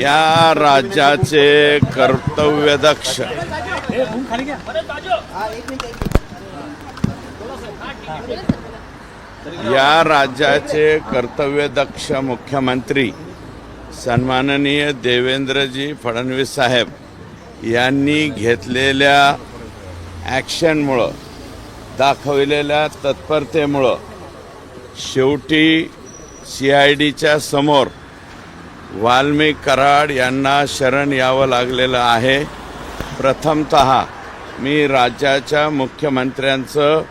या राज्याचे कर्तव्यदक्ष या राज्याचे कर्तव्यदक्ष मुख्यमंत्री सन्माननीय देवेंद्रजी फडणवीस साहेब यांनी घेतलेल्या ॲक्शनमुळं दाखविलेल्या तत्परतेमुळं शेवटी सी आय डीच्या समोर वाल्मिक कराड यांना शरण यावं लागलेलं आहे. प्रथमत मी राज्याच्या मुख्यमंत्र्यांचं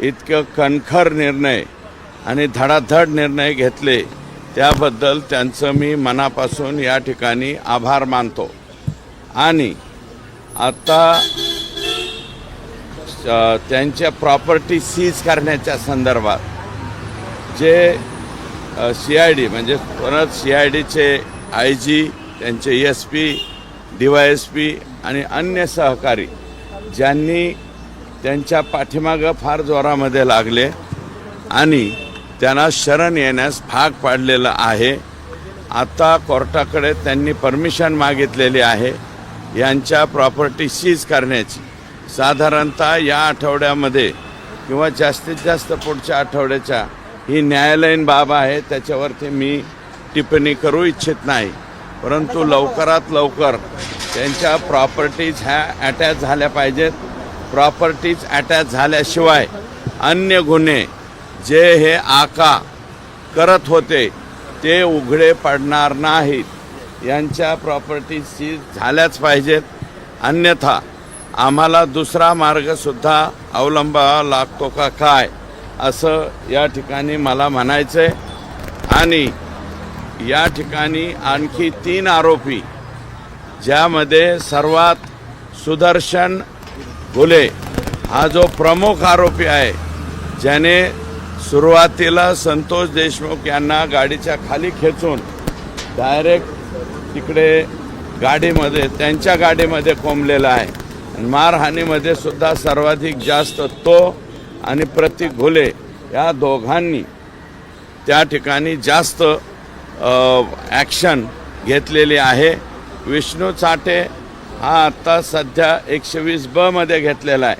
इतकं कणखर निर्णय आणि धडाधड निर्णय घेतले त्याबद्दल त्यांचं मी मनापासून या ठिकाणी आभार मानतो. आणि आता त्यांच्या प्रॉपर्टी सीज करण्याच्या संदर्भात जे सी आय डी म्हणजे परत सी आय डीचे आय जी त्यांचे S P D Y S P आणि अन्य सहकारी ज्यांनी त्यांच्या पाठीमागं फार जोरामध्ये लागले आणि त्यांना शरण येण्यास भाग पाडलेलं आहे. आता कोर्टाकडे त्यांनी परमिशन मागितलेली आहे. यांच्या प्रॉपर्टी सीज करण्याची. साधारणतः या आठवड्यामध्ये किंवा जास्तीत जास्त पुढच्या आठवड्याच्या ही न्यायालयीन बाब आहे त्याच्यावरती मी टिप्पणी करू इच्छित नाही. परंतु लवकरात लवकर त्यांच्या प्रॉपर्टीज ह्या अटॅच झाल्या पाहिजेत. प्रॉपर्टीज अटॅच झाल्याशिवाय अन्य गुन्हे जे हे आका करत होते ते उघडे पडणार नाहीत. यांच्या प्रॉपर्टीजची झाल्याच पाहिजेत. अन्यथा आम्हाला दुसरा मार्गसुद्धा अवलंबावा लागतो का काय? असं या ठिकाणी मला म्हणायचं आहे आणि या ठिकाणी आणखी तीन आरोपी ज्यामध्ये सर्वात सुदर्शन घुले हा जो प्रमुख आरोपी आहे ज्याने सुरुवातीला संतोष देशमुख यांना गाडीच्या खाली खेचून डायरेक्ट तिकडे गाडीमध्ये त्यांच्या गाडीमध्ये कोंबलेला आहे. मारहाणीमध्ये सुद्धा सर्वाधिक जास्त तो आणि प्रतीक घुले या दोघांनी त्या ठिकाणी जास्त ॲक्शन घेतलेली आहे. विष्णू चाटे हा आत्ता सध्या एकशे वीस बमध्ये घेतलेला आहे.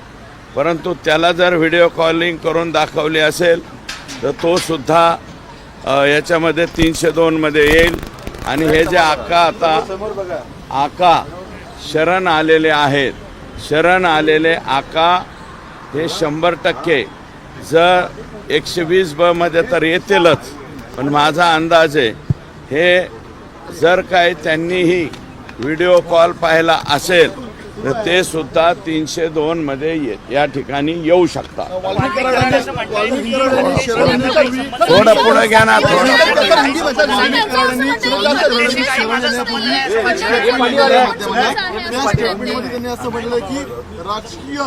परंतु त्याला जर व्हिडिओ कॉलिंग करून दाखवली असेल तर तो सुद्धा याच्यामध्ये तीनशे दोनमध्ये येईल. आणि हे जे आका आता आका शरण आलेले आहेत. शरण आलेले आका हे शंभर टक्के. जर एकशे वीस बमध्ये तर येतीलच. पण माझा अंदाज आहे हे जर काही त्यांनीही व्हिडिओ कॉल पाहिला असेल तर ते सुद्धा तीनशे दोन मध्ये ये- या ठिकाणी येऊ शकतात थोडं पुढे घ्या ना असं म्हटलं की राजकीय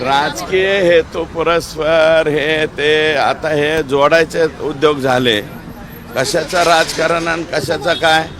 राजकीय हेतू परस्पर हे ते आता हे जोडायचे उद्योग झाले कशाचं राजकारण आणि कशाचं काय हा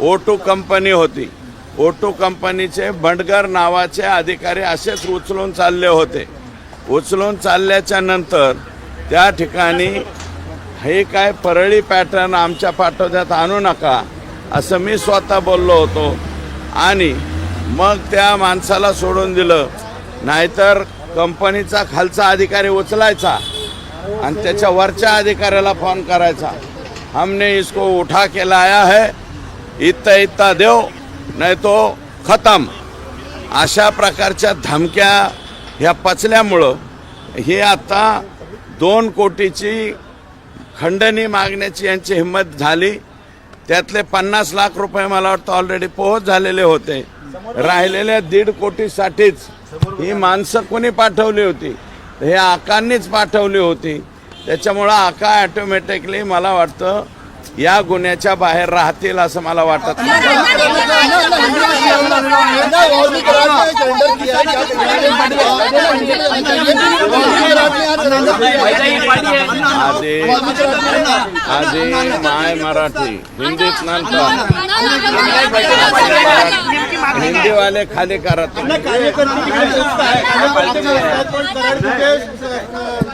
ओ टू कंपनी होती. ओटू कंपनीचे भंडगर नावाचे अधिकारी असेच उचलून चालले होते. उचलून चालल्याच्या नंतर त्या ठिकाणी हे काय परळी पॅटर्न आमच्या पाठोद्यात आणू नका असं मी स्वतः बोललो होतो. आणि मग त्या माणसाला सोडून दिलं. नाहीतर कंपनीचा खालचा अधिकारी उचलायचा आणि त्याच्या वरच्या अधिकाऱ्याला फोन करायचा. हमने इसको उठा के लाया है इतता इतता देव नाही तो खतम. अशा प्रकारच्या धमक्या ह्या पचल्यामुळं ही आता दोन कोटीची खंडणी मागण्याची यांची हिंमत झाली. त्यातले पन्नास लाख रुपये मला वाटतं ऑलरेडी पोहोच झालेले होते. राहिलेल्या दीड कोटीसाठीच ही माणसं कोणी पाठवली होती? हे आकांनीच पाठवली होती. त्याच्यामुळं आका ॲटोमॅटिकली मला वाटतं या गुन्ह्याच्या बाहेर राहतील असं मला वाटत है आधी आधी माय मराठी हिंदीत नंतर हिंदीवाले खाली करत.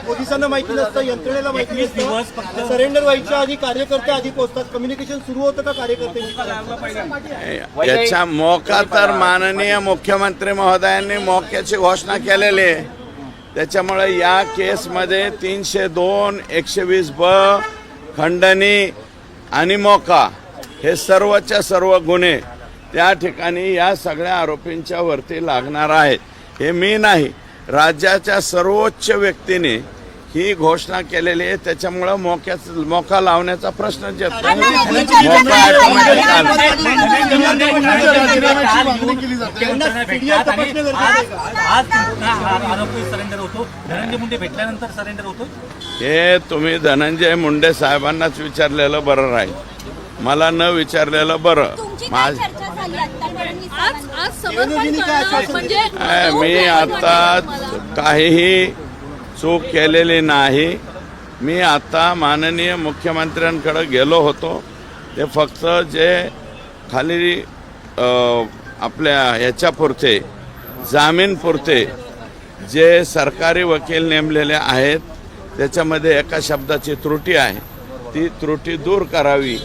पोलिसांना माहिती नसतं यंत्रणेला माहिती नसतं. सरेंडर व्हायच्या आधी कार्यकर्ते आधी पोहोचतात. कम्युनिकेशन सुरू होतं का कार्यकर्त्यांची याच्या मोका तर माननीय मुख्यमंत्री महोदयांनी मोक्याची घोषणा केलेली आहे. त्याच्यामुळे या केसमध्ये तीनशे दोन एकशे वीस ब खंडणी आणि मोका हे सर्वच्या सर्व गुन्हे त्या ठिकाणी या सगळ्या आरोपींच्या वरती लागणार आहेत. हे मी नाही राज्याच्या सर्वोच्च व्यक्तीने ही घोषणा केलेली आहे. त्याच्यामुळं मोक्याच मोका लावण्याचा प्रश्नच येत नाही मोका automatic आला. राजीनाम्याची मागणी केली जाते. आज आरोपी सरेंडर होतो. धनंजय मुंडे भेटल्यानंतर सरेंडर होतो हे तुम्ही धनंजय मुंडे साहेबांनाच विचारलेलं बरं राहील. मला न विचारलेलं बरं. माझ मी आता काहीही चूक केलेली नाही. मी आता माननीय मुख्यमंत्र्यांकडे गेलो होतो. ते फक्त जे खाली आपल्या ह्याच्यापुरते जामीनपुरते जे सरकारी वकील नेमलेले आहेत त्याच्यामध्ये एका शब्दाची त्रुटी आहे. ती त्रुटी दूर करावी.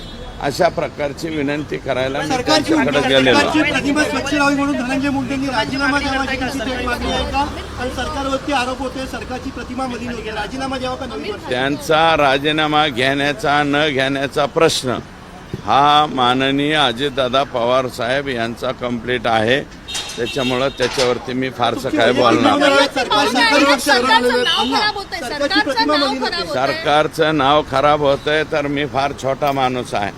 अशा प्रकारची विनंती करायला मी त्यांच्याकडे गेलेलो सरकारची प्रतिमा स्वच्छ राहावी म्हणून धनंजय मुंडेंनी राजीनामा द्यावा अशी त्यांची थेट मागणी आहे का? कारण सरकारवरती आरोप होते सरकारची प्रतिमा मलिन होते. राजीनामा द्यावा का नवीन वर्ष त्यांचा राजीनामा घेण्याचा न घेण्याचा प्रश्न हा माननीय अजितदादा पवार साहेब यांचा कंप्लीट आहे. त्याच्यामुळं त्याच्यावरती मी फारसं काय बोलणार नाही. सरकार सरकारचं सरकार नाव खराब होतंय सरकारची सरकारचं प्रतिमा नाव मलिन होते. खराब होतंय सरकारचं नाव खराब होतंय तर मी फार छोटा माणूस आहे.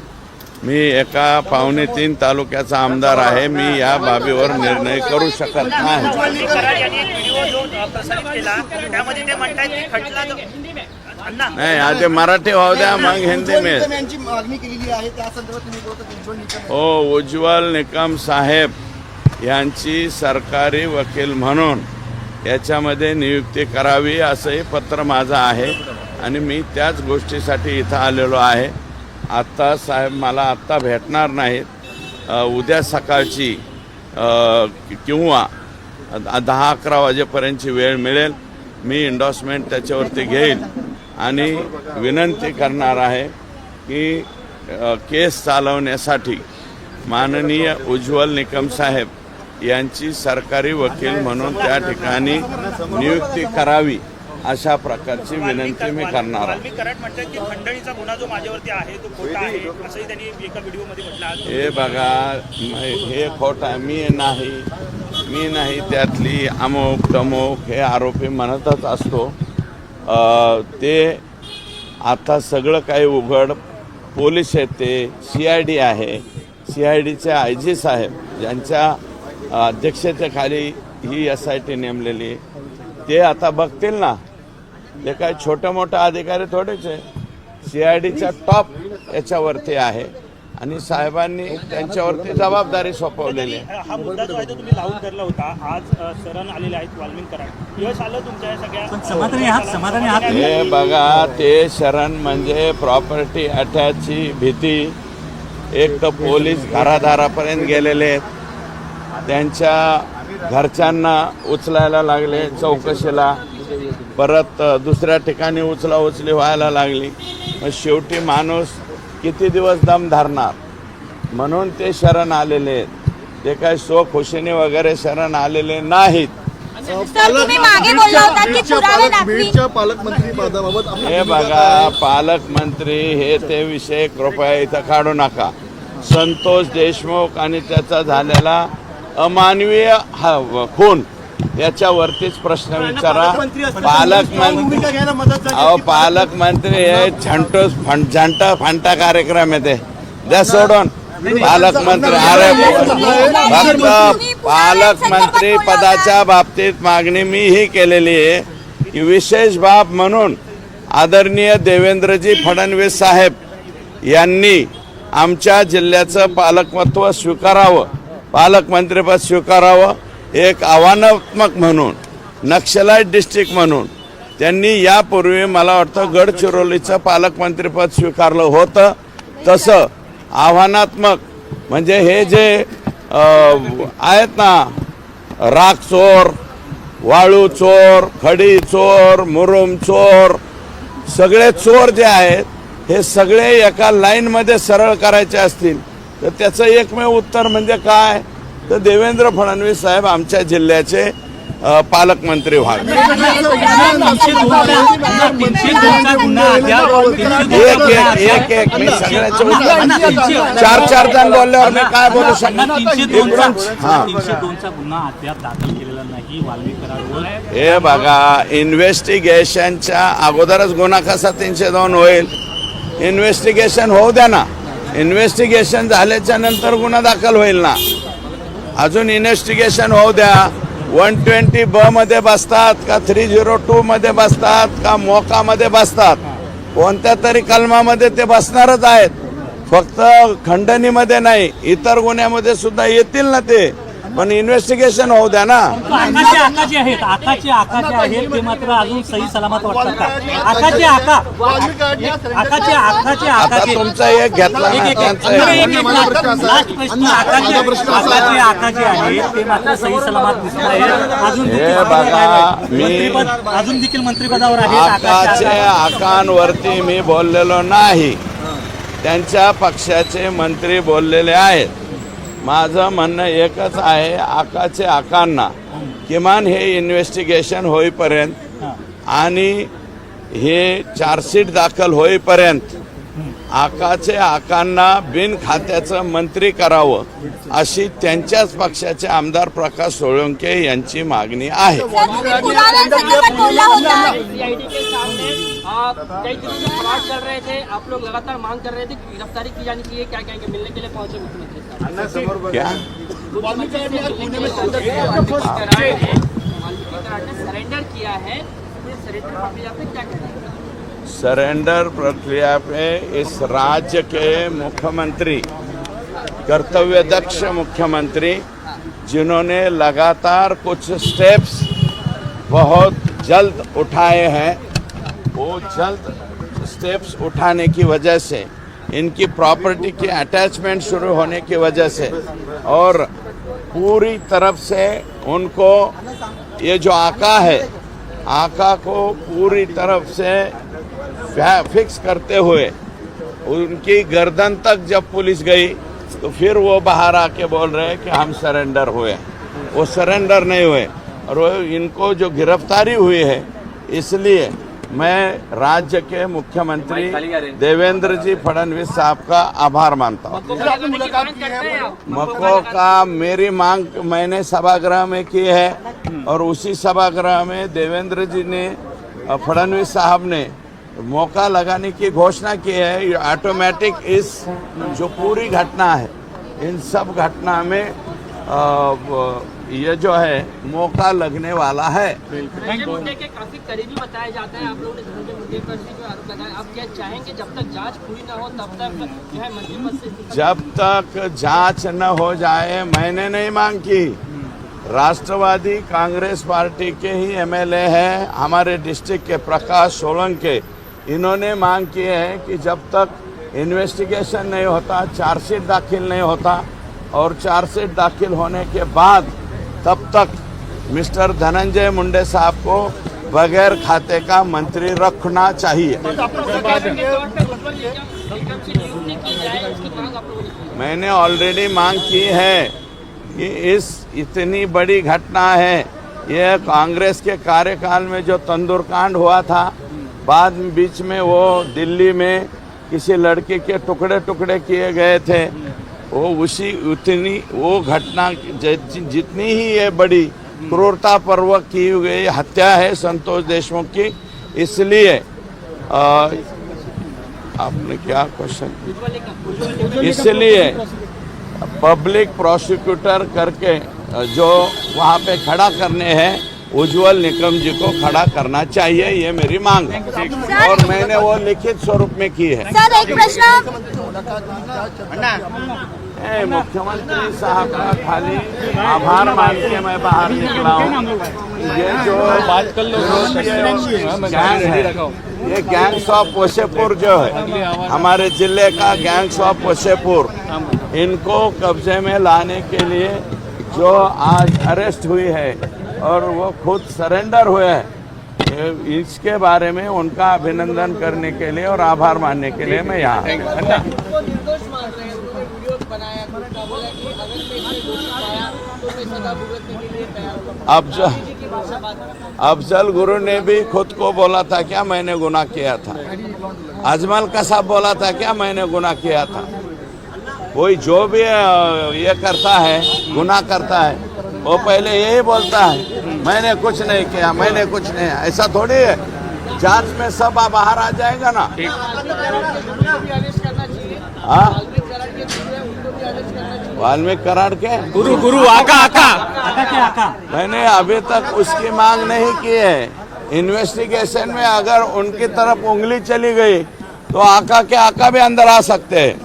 मी एका पावणे तीन तालुक्याचा आमदार आहे. मी या बाबीवर निर्णय करू शकत नाही. नाही आधी मराठी वाहू द्या मग हिंदी में हो उज्ज्वल निकम साहेब यांची सरकारी वकील म्हणून याच्यामध्ये नियुक्ती करावी असंही पत्र माझं आहे आणि मी त्याच गोष्टीसाठी इथं आलेलो आहे. आत्ता साहेब मला आत्ता भेटणार नाहीत. उद्या सकाळची किंवा द- दहा अकरा वाजेपर्यंतची वेळ मिळेल. मी इंडॉसमेंट त्याच्यावरती घेईल. आणि विनंती करणार आहे की केस चालवण्यासाठी माननीय उज्ज्वल निकम साहेब यांची सरकारी वकील म्हणून त्या ठिकाणी नियुक्ती करावी. अशा प्रकारची विनंती मी करणार हे बघा हे खोट आहे. मी नाही. मी नाही त्यातली अमुक तमुक हे आरोपी म्हणतच असतो. ते आता सगळं काही उघड. पोलीस आहेत ते. सी आय डी आहे. सी आय डीचे आय जी साहेब ज्यांच्या अध्यक्षतेखाली ही एस आय टी नेमलेली ते आता बघतील ना. ते काय छोटे मोठे अधिकारी थोडेच आहे. सी आय डीच्या टॉप याच्यावरती आहे. आणि साहेबांनी त्यांच्यावरती जबाबदारी सोपवलेली आहे. हा मुद्दा जो आहे तो तुम्ही लावून धरला होता. आज आलेले आहेत यश आलं तुमच्या सगळ्या समाधानी हे बघा ते शरण म्हणजे प्रॉपर्टी अटॅचची भीती. एक तर पोलीस घरादारापर्यंत गेलेले आहेत. त्यांच्या घरच्यांना उचलायला लागले चौकशीला. परत दुसऱ्या ठिकाणी उचला उचली व्हायला लागली. मग शेवटी माणूस किती दिवस दम धरणार? म्हणून ते शरण आलेले आहेत. ते काय सो खुशीने वगैरे शरण आलेले नाहीत. हे बघा? पालकमंत्री हे ते विषय कृपया इथं काढू नका. संतोष देशमुख आणि त्याचा झालेला अमानवीय हा- खून याच्यावरतीच प्रश्न विचारा. पालकमंत्री अहो पालकमंत्री हे झंटो झंटा फांटा कार्यक्रम आहे ते. द्या सोडून पालकमंत्री अरे फक्त पालकमंत्री पदाच्या बाबतीत मागणी मी ही केलेली आहे. की विशेष बाब म्हणून आदरणीय देवेंद्रजी फडणवीस साहेब यांनी आमच्या जिल्ह्याचं पालकमत्व स्वीकारावं. पालकमंत्रीपद स्वीकारावं एक आव्हानात्मक म्हणून नक्षलाईट डिस्ट्रिक्ट म्हणून. त्यांनी यापूर्वी मला वाटतं गडचिरोलीचं पालकमंत्रीपद स्वीकारलं होतं. तसं आव्हानात्मक म्हणजे हे जे आहेत ना राख चोर वाळू चोर खडी चोर मुरुम चोर सगळे चोर जे आहेत हे सगळे एका लाईनमध्ये सरळ करायचे असतील. तर त्याचं एकमेव उत्तर म्हणजे काय? तर देवेंद्र फडणवीस साहेब आमच्या जिल्ह्याचे पालकमंत्री व्हावे. एक एक एक एक मी सगळ्याचे उत्तर चार चार जण बोलल्यावर मी काय बोलू हा. करारवर. हे बघा इन्व्हेस्टिगेशनच्या अगोदरच गुन्हा कसा तीनशे दोन होईल? इन्व्हेस्टिगेशन होऊ द्या ना. इन्व्हेस्टिगेशन झाल्याच्यानंतर गुन्हा दाखल होईल ना? अजून इन्व्हेस्टिगेशन होऊ द्या. वन ट्वेंटी ब मध्ये बसतात का थ्री झिरो टू मध्ये बसतात का मोकामध्ये बसतात? कोणत्या तरी कलमामध्ये ते बसणारच आहेत. फक्त खंडणीमध्ये नाही इतर गुन्ह्यामध्ये सुद्धा येतील ना ते? पण इन्व्हेस्टिगेशन होऊ द्या ना. आकाचे आका जे आहेत. आकाचे आका जे आहेत ते मात्र अजून सही सलामत वाटतात का? आकाचे आका. आकाचे आकाचे आता आकाचे तुमचा एक घेतला ना एक. त्यांचा एक. एक. एक लास्ट लास्ट प्रश्न आकाचे आकाचे आका जे आहेत ते मात्र सही सलामत दिसत आहेत अजून हे देखील बघा, मी- मंत्रिपद अजून देखील मंत्रिपदावर आहेत. आकाचे आकाचे आका. आकांवरती मी बोललेलो नाही. त्यांच्या पक्षाचे मंत्री बोललेले आहेत. माझं म्हणणं एकच आहे आकाचे आकांना. किमान हे इन्व्हेस्टिगेशन होईपर्यंत आणि हे चार्जशीट दाखल होईपर्यंत आकाचे आकांना बिन खात्याचं मंत्री करावं अशी त्यांच्याच पक्षाचे आमदार प्रकाश सोळंके यांची मागणी आहे. Surrender KIA? है सरेंडर क्या है सरेंडर प्रक्रिया पे इस राज्य के मुख्यमंत्री कर्तव्य दक्ष मुख्यमंत्री, जिन्होंने लगातार कुछ स्टेप्स बहुत जल्द उठाए हैं, वो जल्द स्टेप्स उठाने की वजह से, इनकी प्रॉपर्टी के अटैचमेंट शुरू होने की वजह से, और पूरी तरफ़ से उनको ये जो आका है, आका को पूरी तरफ़ से फिक्स करते हुए उनकी गर्दन तक जब पुलिस गई तो फिर वो बाहर आके बोल रहे हैं कि हम सरेंडर हुए वो सरेंडर नहीं हुए। और वो इनको जो गिरफ्तारी हुई है इसलिए मैं राज्य के मुख्यमंत्री देवेंद्र जी फडणवीस साहब का आभार मानता हूँ। मको का मेरी मांग मैंने सभागृह में की है और उसी सभागृह में देवेंद्र जी ने फडणवीस साहब ने मौका लगाने की घोषणा की है ये ऑटोमेटिक इस जो पूरी घटना है इन सब घटना में व- ये जो है मौका लगने वाला है। धनंजय के काफ़ी करीबी बताया जाता है आप लोगों ने धनंजय मुंडे पर भी जो आरोप लगाया आप क्या चाहेंगे जब तक जाँच पूरी न हो तब तक जो है मंत्री पद से जब तक जाँच न हो जाए मैंने नहीं मांग की। राष्ट्रवादी कांग्रेस पार्टी के ही एमएलए हैं हमारे डिस्ट्रिक्ट के प्रकाश सोलंके इन्होंने मांग की है कि जब तक इन्वेस्टिगेशन नहीं होता चार्जशीट दाखिल नहीं होता और चार्जशीट दाखिल होने के बाद तब तक मिस्टर धनंजय मुंडे साहब को बगैर खाते का मंत्री रखना चाहिए। मैंने ऑलरेडी मांग की है कि इस इतनी बड़ी घटना है, यह कांग्रेस के कार्यकाल में जो तंदूर कांड हुआ था बाद बीच में वो दिल्ली में किसी लड़के के टुकड़े टुकड़े किए गए थे। वो उसी, उतनी, वो घटना जितनी ही ये बड़ी क्रूरता पर्वक की गई, हत्या है संतोष देशमुख की, इसलिए आपने क्या क्वेश्चन इसलिए पब्लिक प्रोसिक्यूटर करके, जो वहाँ पे खड़ा करने हैं उज्जवल निकम जी को खड़ा करना चाहिए ये मेरी मांग है। और मैंने वो लिखित स्वरूप में की है। सर एक प्रश्न। मुख्यमंत्री साहब का खाली आभार मान के मैं बाहर निकला हूँ। ये जो बात गैंग है ये गैंग्स ऑफ़ वशेपुर जो है हमारे ज़िले का गैंग्स ऑफ़ वशेपुर इनको कब्जे में लाने के लिए जो आज अरेस्ट हुई है और वो खुद सरेंडर हुए हैं। इसके बारे में उनका अभिनंदन करने के लिए और आभार मानने के लिए मैं यहाँ अफजल अफजल गुरु ने भी खुद को बोला था क्या मैंने गुनाह किया था? अजमल कसाब बोला था क्या मैंने गुनाह किया था? कोई जो भी ये करता है गुनाह करता है वो पहले यही बोलता है मैंने कुछ नहीं किया मैंने कुछ नहीं ऐसा थोड़ी है। जाँच में सब बाहर आ जाएगा ना। हाँ? वाल्मीकि कराड़ के? गुरु गुरु आका आका। मैंने अभी तक उसकी मांग नहीं की है। इन्वेस्टिगेशन में अगर उनकी तरफ़ उंगली चली गई तो आका के आका भी अंदर आ सकते हैं।